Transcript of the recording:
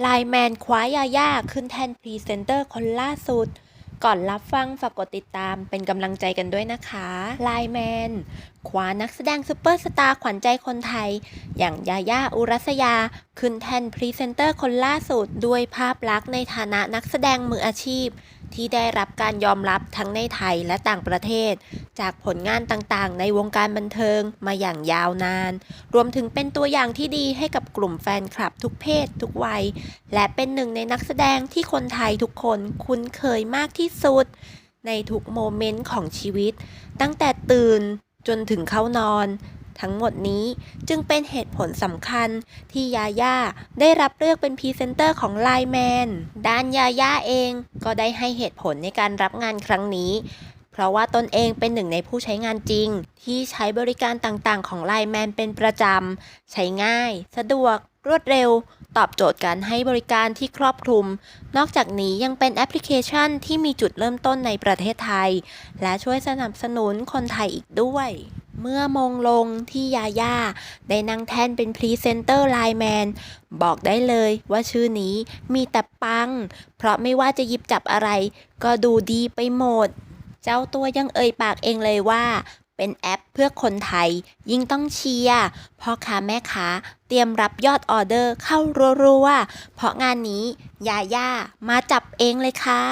ไลน์แมนคว้ายาย่าขึ้นแทนพรีเซนเตอร์คนล่าสุด ก่อนรับฟังฝากกดติดตามเป็นกำลังใจกันด้วยนะคะไลน์แมนคว้านักแสดงซูเปอร์สตาร์ขวัญใจคนไทย อย่างยาย่าอุรัสยา ขึ้นแท่นพรีเซนเตอร์คนล่าสุดด้วยภาพลักษณ์ในฐานะนักแสดงมืออาชีพ ที่ได้รับการยอมรับทั้งในไทยและต่างประเทศ จากผลงานต่างๆ ในวงการบันเทิงมาอย่างยาวนาน รวมถึงเป็นตัวอย่างที่ดีให้กับกลุ่มแฟนคลับทุกเพศทุกวัย และเป็นหนึ่งในนักแสดงที่คนไทยทุกคนคุ้นเคยมากที่สุด ในทุกโมเมนต์ของชีวิต ตั้งแต่ตื่นจนถึงเข้านอน ทั้งหมดนี้จึงเป็นเหตุผลสำคัญที่ยาย่าได้รับเลือกเป็นพรีเซนเตอร์ของไลแมนด้านยาย่าเองก็ได้ให้เหตุผลในการรับงานครั้งนี้ เพราะว่าตนเองเป็นหนึ่งในผู้ใช้งานจริง ที่ใช้บริการต่างๆ ของไลแมนเป็นประจำ ใช้ง่าย สะดวก รวดเร็วตอบโจทย์การให้บริการที่ครอบคลุม นอกจากนี้ยังเป็นแอปพลิเคชันที่มีจุดเริ่มต้นในประเทศไทย และช่วยสนับสนุนคนไทยอีกด้วย เมื่อมงลงที่ยาย่าได้นั่งแท่นเป็นพรีเซนเตอร์ไลแมน บอกได้เลยว่าชื่อนี้มีแต่ปัง เพราะไม่ว่าจะหยิบจับอะไร ก็ดูดีไปหมด เจ้าตัวยังเอ่ยปากเองเลยว่า เป็นแอปเพื่อคนไทย ยิ่งต้องเชียร์พ่อค้าแม่ค้าเตรียมรับยอดออเดอร์เข้ารัวๆเพราะงานนี้ยาย่ามาจับเองเลยค่ะ